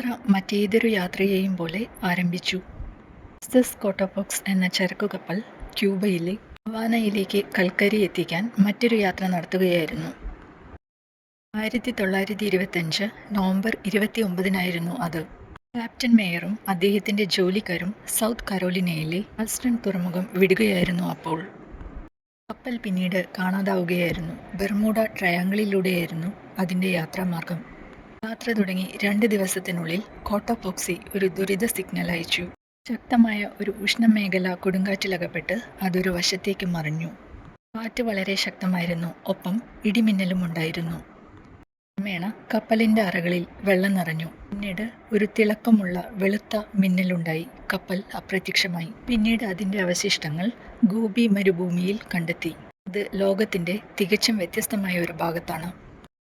യാത്ര മറ്റേതൊരു യാത്രയെയും പോലെ ആരംഭിച്ചു. സിസ് കോട്ടോപോക്സ് എന്ന ചരക്കു കപ്പൽ ക്യൂബയിലെ ഹവാനയിലേക്ക് കൽക്കരി എത്തിക്കാൻ മറ്റൊരു യാത്ര നടത്തുകയായിരുന്നു. ആയിരത്തി തൊള്ളായിരത്തി ഇരുപത്തഞ്ച് നവംബർ ഇരുപത്തി ഒമ്പതിനായിരുന്നു അത്. ക്യാപ്റ്റൻ മേയറും അദ്ദേഹത്തിന്റെ ജോലിക്കാരും സൗത്ത് കരോലിനയിലെ ആൽസ്റ്റൺ തുറമുഖം വിടുകയായിരുന്നു അപ്പോൾ. കപ്പൽ പിന്നീട് കാണാതാവുകയായിരുന്നു. ബെർമൂഡ ട്രയാങ്കിളിലൂടെയായിരുന്നു അതിന്റെ യാത്രാമാർഗം. യാത്ര തുടങ്ങി രണ്ട് ദിവസത്തിനുള്ളിൽ കോട്ടോപോക്സി ഒരു ദുരിത സിഗ്നൽ അയച്ചു. ശക്തമായ ഒരു ഉഷ്ണമേഖല കൊടുങ്കാറ്റിലകപ്പെട്ട് അതൊരു വശത്തേക്ക് മറിഞ്ഞു. കാറ്റ് വളരെ ശക്തമായിരുന്നു. ഒപ്പം ഇടിമിന്നലും ഉണ്ടായിരുന്നു. ക്രമേണ കപ്പലിന്റെ അറകളിൽ വെള്ളം നിറഞ്ഞു. പിന്നീട് ഒരു തിളക്കമുള്ള വെളുത്ത മിന്നലുണ്ടായി. കപ്പൽ അപ്രത്യക്ഷമായി. പിന്നീട് അതിന്റെ അവശിഷ്ടങ്ങൾ ഗോപി മരുഭൂമിയിൽ കണ്ടെത്തി. ഇത് ലോകത്തിന്റെ തികച്ചും വ്യത്യസ്തമായ ഒരു ഭാഗത്താണ്.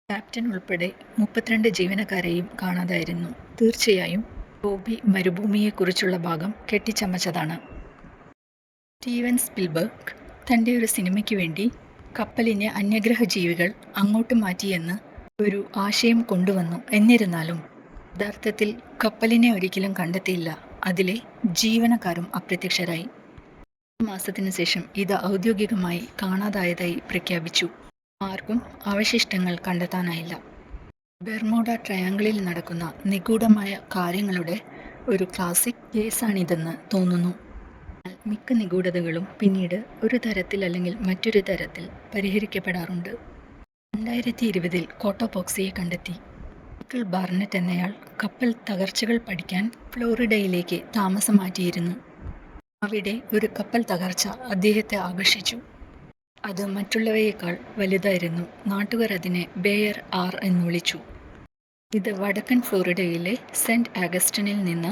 ക്യാപ്റ്റൻ ഉൾപ്പെടെ മുപ്പത്തിരണ്ട് ജീവനക്കാരെയും കാണാതായിരുന്നു. തീർച്ചയായും ഗോബി മരുഭൂമിയെക്കുറിച്ചുള്ള ഭാഗം കെട്ടിച്ചമച്ചതാണ്. സ്റ്റീവൻ സ്പിൽബർഗ് തന്റെ ഒരു സിനിമയ്ക്ക് വേണ്ടി കപ്പലിനെ അന്യഗ്രഹ ജീവികൾ അങ്ങോട്ട് മാറ്റിയെന്ന് ഒരു ആശയം കൊണ്ടുവന്നു. എന്നിരുന്നാലും യഥാർത്ഥത്തിൽ കപ്പലിനെ ഒരിക്കലും കണ്ടെത്തിയില്ല. അതിലെ ജീവനക്കാരും അപ്രത്യക്ഷരായി. മാസത്തിനു ശേഷം ഇത് ഔദ്യോഗികമായി കാണാതായതായി പ്രഖ്യാപിച്ചു. ആർക്കും അവശിഷ്ടങ്ങൾ കണ്ടെത്താനായില്ല. ബെർമോഡ ട്രയാങ്കിളിൽ നടക്കുന്ന നിഗൂഢമായ കാര്യങ്ങളുടെ ഒരു ക്ലാസിക് കേസാണിതെന്ന് തോന്നുന്നു. മിക്ക നിഗൂഢതകളും പിന്നീട് ഒരു തരത്തിൽ അല്ലെങ്കിൽ മറ്റൊരു തരത്തിൽ പരിഹരിക്കപ്പെടാറുണ്ട്. രണ്ടായിരത്തി ഇരുപതിൽ കോട്ടോപോക്സിയെ കണ്ടെത്തി. മൈക്കിൾ ബാർണറ്റ് എന്നയാൾ കപ്പൽ തകർച്ചകൾ പഠിക്കാൻ ഫ്ലോറിഡയിലേക്ക് താമസം മാറ്റിയിരുന്നു. അവിടെ ഒരു കപ്പൽ തകർച്ച അദ്ദേഹത്തെ ആകർഷിച്ചു. അത് മറ്റുള്ളവയേക്കാൾ വലുതായിരുന്നു. നാട്ടുകാർ അതിനെ ബേയർ ആർ എന്ന് വിളിച്ചു. ഇത് വടക്കൻ ഫ്ലോറിഡയിലെ സെന്റ് ആഗസ്റ്റിനിൽ നിന്ന്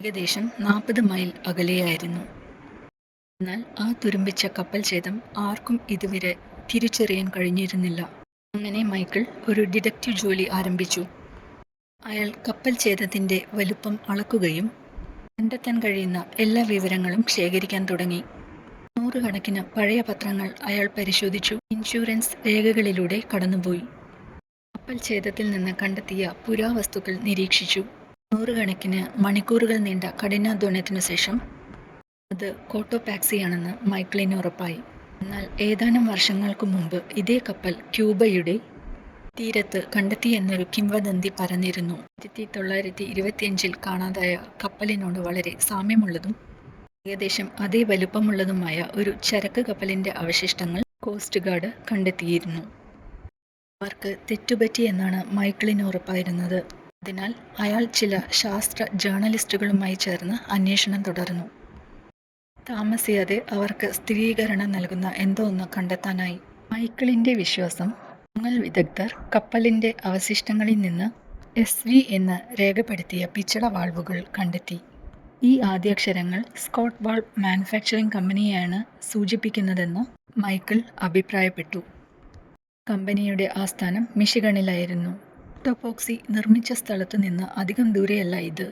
ഏകദേശം നാൽപ്പത് മൈൽ അകലെയായിരുന്നു. എന്നാൽ ആ തുരുമ്പിച്ച കപ്പൽ ഛേദം ആർക്കും ഇതുവരെ തിരിച്ചറിയാൻ കഴിഞ്ഞിരുന്നില്ല. അങ്ങനെ മൈക്കിൾ ഒരു ഡിഡക്റ്റീവ് ജോലി ആരംഭിച്ചു. അയാൾ കപ്പൽ ഛേദത്തിന്റെ വലുപ്പം അളക്കുകയും കണ്ടെത്താൻ കഴിയുന്ന എല്ലാ വിവരങ്ങളും ശേഖരിക്കാൻ തുടങ്ങി. നൂറുകണക്കിന് പഴയ പത്രങ്ങൾ അയാൾ പരിശോധിച്ചു. ഇൻഷുറൻസ് രേഖകളിലൂടെ കടന്നുപോയി. കപ്പൽ ഛേദത്തിൽ നിന്ന് കണ്ടെത്തിയ പുരാവസ്തുക്കൾ നിരീക്ഷിച്ചു. നൂറുകണക്കിന് മണിക്കൂറുകൾ നീണ്ട കഠിനാധ്വാനത്തിനു ശേഷം അത് കോട്ടോപാക്സിയാണെന്ന് മൈക്കിളിന് ഉറപ്പായി. എന്നാൽ ഏതാനും വർഷങ്ങൾക്ക് മുമ്പ് ഇതേ കപ്പൽ ക്യൂബയുടെ തീരത്ത് കണ്ടെത്തിയെന്നൊരു കിംവദന്തി പരന്നിരുന്നു. ആയിരത്തി തൊള്ളായിരത്തി ഇരുപത്തിയഞ്ചിൽ കാണാതായ കപ്പലിനോട് വളരെ സാമ്യമുള്ളതും ഏകദേശം അതേ വലുപ്പമുള്ളതുമായ ഒരു ചരക്ക് കപ്പലിന്റെ അവശിഷ്ടങ്ങൾ കോസ്റ്റ് ഗാർഡ് കണ്ടെത്തിയിരുന്നു. അവർക്ക് തെറ്റുപറ്റി എന്നാണ് മൈക്കിളിന് ഉറപ്പായിരുന്നത്. അതിനാൽ അയാൾ ചില ശാസ്ത്ര ജേർണലിസ്റ്റുകളുമായി ചേർന്ന് അന്വേഷണം തുടർന്നു. താമസിയാതെ അവർക്ക് സ്ഥിരീകരണം നൽകുന്ന എന്തോ ഒന്ന് കണ്ടെത്താനായി. മൈക്കിളിന്റെ വിശ്വാസം മുങ്ങൽ വിദഗ്ധർ കപ്പലിന്റെ അവശിഷ്ടങ്ങളിൽ നിന്ന് എസ് വി എന്ന് രേഖപ്പെടുത്തിയ പിച്ചട വാൾവുകൾ കണ്ടെത്തി. ഈ ആദ്യാക്ഷരങ്ങൾ സ്കോട്ട് വാൾ മാനുഫാക്ചറിംഗ് കമ്പനിയെയാണ് സൂചിപ്പിക്കുന്നതെന്ന് മൈക്കിൾ അഭിപ്രായപ്പെട്ടു. കമ്പനിയുടെ ആസ്ഥാനം മിഷിഗണിലായിരുന്നു. ടോപ്പോക്സി നിർമ്മിച്ച സ്ഥലത്തു നിന്ന് അധികം ദൂരെയല്ല ഇത്.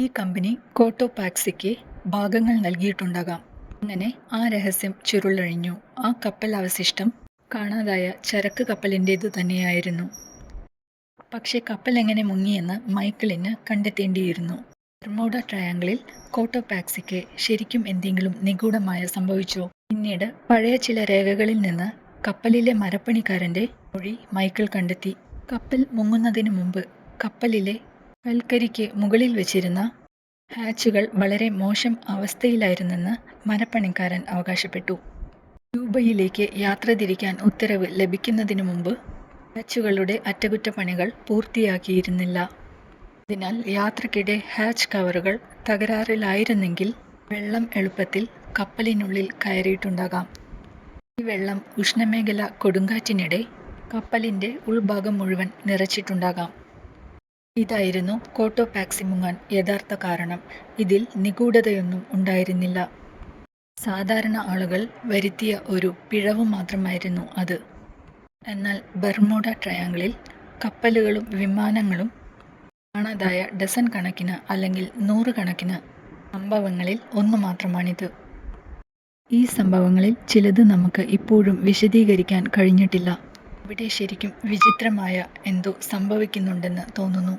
ഈ കമ്പനി കോട്ടോപാക്സിക്ക് ഭാഗങ്ങൾ നൽകിയിട്ടുണ്ടാകാം. അങ്ങനെ ആ രഹസ്യം ചുരുളഴിഞ്ഞു. ആ കപ്പൽ അവശിഷ്ടം കാണാതായ ചരക്ക് കപ്പലിന്റേതു തന്നെയായിരുന്നു. പക്ഷേ കപ്പൽ എങ്ങനെ മുങ്ങിയെന്ന് മൈക്കിളിന് കണ്ടെത്തേണ്ടിയിരുന്നു. ബെർമൂഡ ട്രയാങ്കിളിൽ കോട്ടോപാക്സിക്ക് ശരിക്കും എന്തെങ്കിലും നിഗൂഢമായ സംഭവിച്ചോ? പിന്നീട് പഴയ ചില രേഖകളിൽ നിന്ന് കപ്പലിലെ മരപ്പണിക്കാരന്റെ മൊഴി മൈക്കിൾ കണ്ടെത്തി. കപ്പൽ മുങ്ങുന്നതിന് മുമ്പ് കപ്പലിലെ കൽക്കരിക്ക് മുകളിൽ വെച്ചിരുന്ന ഹാച്ചുകൾ വളരെ മോശം അവസ്ഥയിലായിരുന്നെന്ന് മരപ്പണിക്കാരൻ അവകാശപ്പെട്ടു. ക്യൂബയിലേക്ക് യാത്ര തിരിക്കാൻ ഉത്തരവ് ലഭിക്കുന്നതിനു മുമ്പ് ഹാച്ചുകളുടെ അറ്റകുറ്റപ്പണികൾ പൂർത്തിയാക്കിയിരുന്നില്ല. അതിനാൽ യാത്രക്കിടെ ഹാച്ച് കവറുകൾ തകരാറിലായിരുന്നെങ്കിൽ വെള്ളം എളുപ്പത്തിൽ കപ്പലിനുള്ളിൽ കയറിയിട്ടുണ്ടാകാം. ഈ വെള്ളം ഉഷ്ണമേഖല കൊടുങ്കാറ്റിനിടെ കപ്പലിന്റെ ഉൾഭാഗം മുഴുവൻ നിറച്ചിട്ടുണ്ടാകാം. ഇതായിരുന്നു കോട്ടോപാക്സി മുങ്ങാൻ യഥാർത്ഥ കാരണം. ഇതിൽ നിഗൂഢതയൊന്നും ഉണ്ടായിരുന്നില്ല. സാധാരണ ആളുകൾ വരുത്തിയ ഒരു പിഴവ് മാത്രമായിരുന്നു അത്. എന്നാൽ ബർമൂഡ ട്രയാങ്കിളിൽ കപ്പലുകളും വിമാനങ്ങളും കാണാതായ ഡസൻ കണക്കിന് അല്ലെങ്കിൽ നൂറുകണക്കിന് സംഭവങ്ങളിൽ ഒന്ന് മാത്രമാണിത്. ഈ സംഭവങ്ങളിൽ ചിലത് നമുക്ക് ഇപ്പോഴും വിശദീകരിക്കാൻ കഴിഞ്ഞിട്ടില്ല. ഇവിടെ ശരിക്കും വിചിത്രമായ എന്തോ സംഭവിക്കുന്നുണ്ടെന്ന് തോന്നുന്നു.